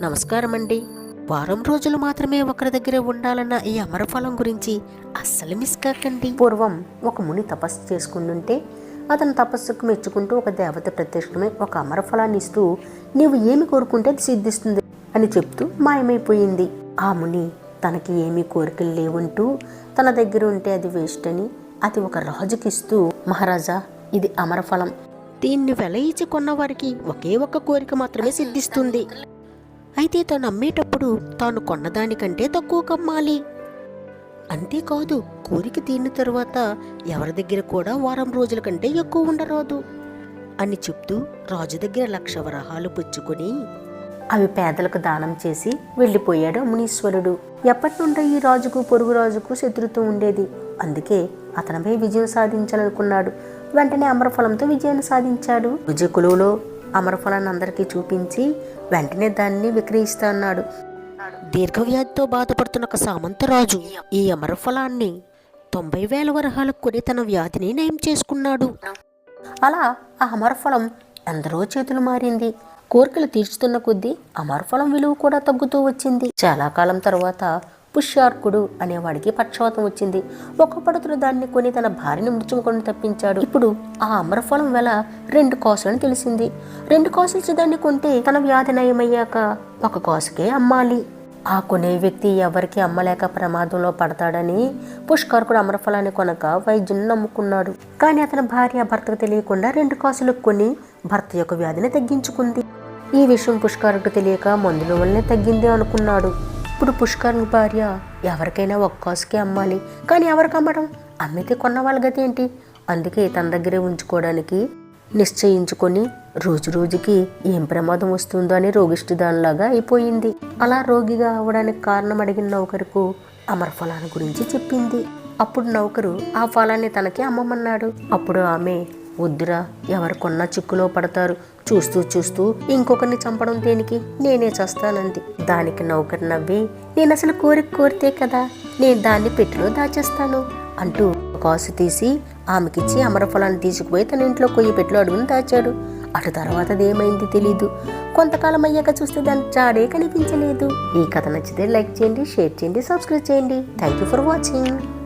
నమస్కారం అండి వారం రోజులు మాత్రమే ఒకరి దగ్గరే ఉండాలన్న ఈ అమరఫలం గురించి అస్సలు మిస్ కాకండి. పూర్వం ఒక ముని తపస్సు చేసుకుంటుంటే అతను తపస్సుకు మెచ్చుకుంటూ ఒక దేవత ప్రత్యక్షమే ఒక అమరఫలాన్ని ఇస్తూ నీవు ఏమి కోరుకుంటే అది సిద్ధిస్తుంది అని చెప్తూ మాయమైపోయింది. ఆ ముని తనకి ఏమీ కోరికలు లేవంటూ తన దగ్గర ఉంటే అది వేస్ట్ అని అది ఒక రాజుకి ఇస్తూ మహారాజా ఇది అమరఫలం. దీన్ని వెల ఇచ్చి కొన్న వారికి ఒకే ఒక్క కోరిక మాత్రమే సిద్ధిస్తుంది. అయితే తను అమ్మేటప్పుడు తాను కొన్నదానికంటే తక్కువ కమ్మాలి. అంతేకాదు కోరిక తీరిన తరువాత ఎవరి దగ్గర కూడా వారం రోజుల కంటే ఎక్కువ ఉండరాదు అని చెప్తూ రాజు దగ్గర లక్ష వరహాలు పుచ్చుకొని అవి పేదలకు దానం చేసి వెళ్ళిపోయాడు మునీశ్వరుడు. ఎప్పటి నుండో ఈ రాజుకు పొరుగు రాజుకు శత్రుత్వం ఉండేది. అందుకే అతనిపై విజయం సాధించాలనుకున్నాడు. వెంటనే అమరఫలంతో విజయాన్ని సాధించాడు. విజయకులులో అమరఫలాన్ని అందరికీ చూపించి వెంటనే దాన్ని విక్రయిస్తా అన్నాడు. దీర్ఘవ్యాధితో బాధపడుతున్న ఒక సామంతరాజు ఈ అమరఫలాన్ని తొంభై వేల వరహాలకు కొని తన వ్యాధిని నయం చేసుకున్నాడు. అలా ఆ అమరఫలం ఎందరో చేతులు మారింది. కోరికలు తీర్చుతున్న కొద్దీ అమరఫలం విలువ కూడా తగ్గుతూ వచ్చింది. చాలా కాలం తర్వాత పుష్యార్కుడు అనేవాడికి పక్షవాతం వచ్చింది. ఒక దాన్ని కొని తన భార్యని మృత్యుముకొని తప్పించాడు. ఇప్పుడు ఆ అమరఫలం వెల రెండు కాసులని తెలిసింది. రెండు కాసులు దాన్ని కొంటే తన వ్యాధి నయమయ్యాక ఒక కాసుకే అమ్మాలి. ఆ కొనే వ్యక్తి ఎవరికి అమ్మలేక ప్రమాదంలో పడతాడని పుష్కర్కుడు అమరఫలాన్ని కొనక వైద్యుని నమ్ముకున్నాడు. కానీ అతని భార్య భర్తకు తెలియకుండా రెండు కాసులు కొని భర్త యొక్క వ్యాధిని తగ్గించుకుంది. ఈ విషయం పుష్కరుడికి తెలియక మందుల వల్లనే తగ్గింది అనుకున్నాడు. ఇప్పుడు పుష్కరుని భార్య ఎవరికైనా ఒక్కసుకే అమ్మాలి. కానీ ఎవరికి అమ్మడం? అమ్మితే కొన్న వాళ్ళ గతి ఏంటి? అందుకే తన దగ్గరే ఉంచుకోవడానికి నిశ్చయించుకొని రోజు రోజుకి ఏం ప్రమాదం వస్తుందో అని రోగిష్టి దానిలాగా అయిపోయింది. అలా రోగిగా అవడానికి కారణం అడిగిన నౌకరుకు అమరఫలాన్ని గురించి చెప్పింది. అప్పుడు నౌకరు ఆ ఫలాన్ని తనకి అమ్మమన్నాడు. అప్పుడు ఆమె వద్దురా ఎవరు కొన్నా చిక్కులో పడతారు. చూస్తూ చూస్తూ ఇంకొకరిని చంపడం దేనికి? నేనే చేస్తానంది. దానికి నౌకరు నవ్వి నేను అసలు కోరిక కోరితే కదా నేను దాన్ని పెట్టిలో దాచేస్తాను అంటూ కాసు తీసి ఆమెకిచ్చి అమరఫలాన్ని తీసుకుపోయి తన ఇంట్లో కొయ్యి పెట్టులో అడుగుని దాచాడు. అటు తర్వాత అదేమైంది తెలీదు. కొంతకాలం అయ్యాక చూస్తే దాని జాడే కనిపించలేదు. ఈ కథ నచ్చితే లైక్ చేయండి షేర్ చేయండి సబ్స్క్రైబ్ చేయండి. Thank you for watching.